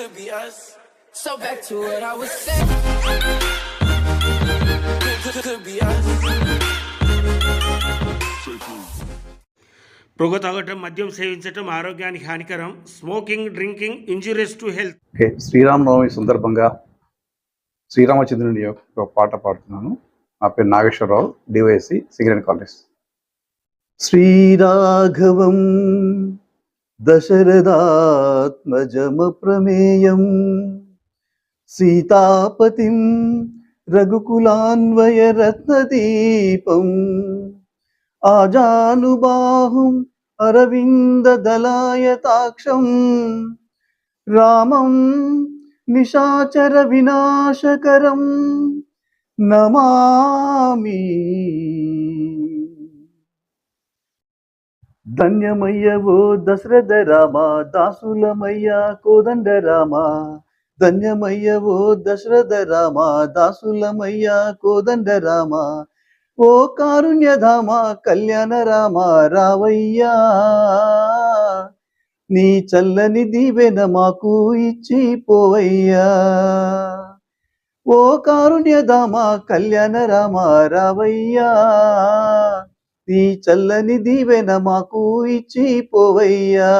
could be us. So back to what I was saying. Could, could, could be us. పొగ తాగటం మద్యం సేవించటం ఆరోగ్యానికి హానికరం smoking drinking injurious to health okay Sri Rama Navami సందర్భంగా శ్రీరామచంద్రుని యొక్క పాట పాడుతున్నాను నా పేరు నాగేశ్వరరావు డివైఎస్సి సిగరెట్ కాలేజ్ శ్రీరాఘవం దశరథాత్మజమ ప్రమేయం సీతాపతిం రఘుకులాన్వయ రత్నదీపం ఆజానుబాహుం అరవింద దళాయతాక్షం ధన్యమయ్యవో దశరథ రామ దాసులమయ్య కోదండ రామ. ధన్యమయ్యవో దశరథ రామ దాసులమయ్య కోదండ రామ. ఓ కారుణ్యధామ కళ్యాణ రామ రావయ్యా. నీ చల్లని దీవెన మాకు ఇచ్చి పోవయ్యా. ఓ కారుణ్యధామ కళ్యాణ రామ రావయ్యా. నీ చల్లని దీవెన మాకు ఇచ్చి పోవయ్యా.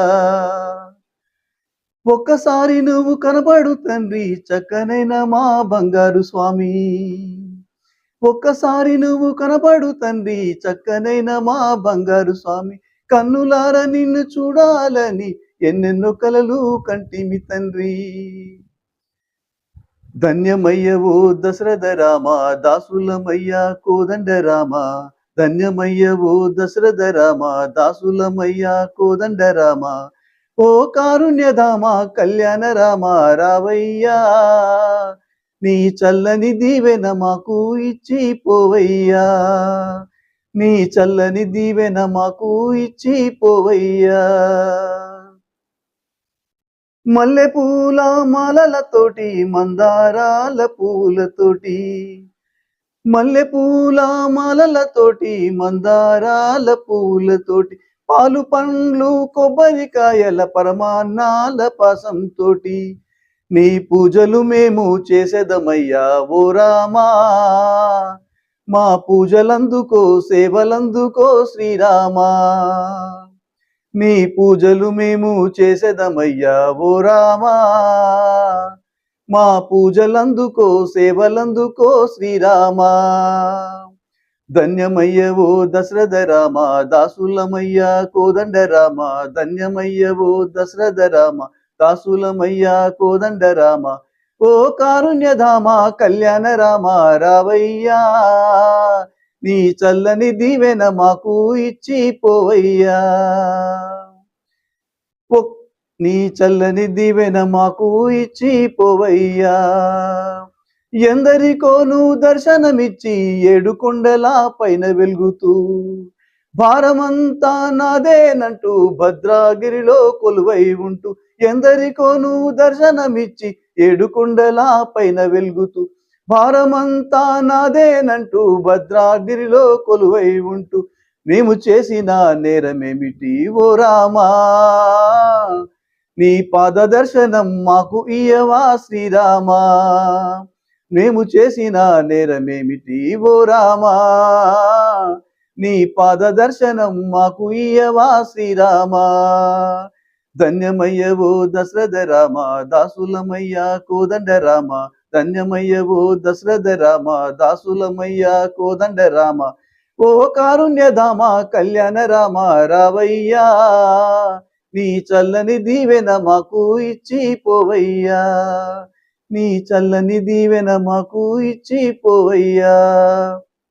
ఒక్కసారి నువ్వు కనబడు తండ్రి చక్కనైన మా బంగారు స్వామి. ఒక్కసారి నువ్వు కనబడు తండ్రి చక్కనైన మా బంగారు స్వామి. కన్నులార నిన్ను చూడాలని ఎన్నెన్నో కలలు కంటిమి తండ్రి. ధన్యమయ్యవో దశరథ రామ దాసులమయ్య కోదండ రామ ధన్యమయ్యవో దశరథ రామ దాసులమయ్యా కోదండ రామ. ఓ కారుణ్యధామ కళ్యాణ రామ రావయ్యా. నీ చల్లని దీవెన మాకు ఇచ్చి పోవయ్యా. నీ చల్లని దీవెన మాకు ఇచ్చి పోవయ్యా. మల్లె పూల మాలలతోటి మందారాల పూలతోటి మల్లె పూల మలలతోటి మందారాల పూలతోటి పాలు పండ్లు కొబ్బరికాయల పరమాన్నాల పాసంతోటి నీ పూజలు మేము చేసేదమయ్యా ఓ రామా. మా పూజలందుకో సేవలందుకో శ్రీరామా. నీ పూజలు మేము చేసేదమయ్యా ఓ రామా. మా పూజలందుకో సేవలందుకో శ్రీరామ. ధన్యమయ్యవో దశరథ రామ దాసులమయ్య కోదండ రామ ధన్యమయ్యవో దశరథ రామ దాసులమయ్య కోదండ రామ ఓ కారుణ్యధామ కళ్యాణ రామ రావయ్యా. నీ చల్లని దీవెన మాకు ఇచ్చి పోవయ్యా. నీ చల్లని దీవెన మాకు ఇచ్చి పోవయ్యా. ఎందరికోను దర్శనమిచ్చి ఏడు కొండల పైన వెలుగుతూ భారమంతా నాదేనంటూ భద్రాగిరిలో కొలువై ఉంటూ ఎందరికోను దర్శనమిచ్చి ఏడు కొండల పైన వెలుగుతూ భారమంతా నాదేనంటూ భద్రాగిరిలో కొలువై ఉంటూ మేము చేసిన నేరమేమిటి ఓ రామా? నీ పాద దర్శనం మాకు ఇయవా శ్రీరామా? మేము చేసిన నేరమేమిటి ఓ రామా? నీ పాద దర్శనం మాకు ఇయవా శ్రీరామా? ధన్యమయ్యవో దశరథ రామ దాసులమయ్య కోదండ రామ. ధన్యమయ్యవో దశరథ రామ దాసులమయ్య కోదండ రామ. ఓ కారుణ్యధామ కళ్యాణ రామ రావయ్యా. నీ చల్లని దీవెన మాకు ఇచ్చి పోవయ్యా నీ చల్లని దీవెన మాకు ఇచ్చి పోవయ్యా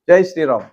జై శ్రీరామ్.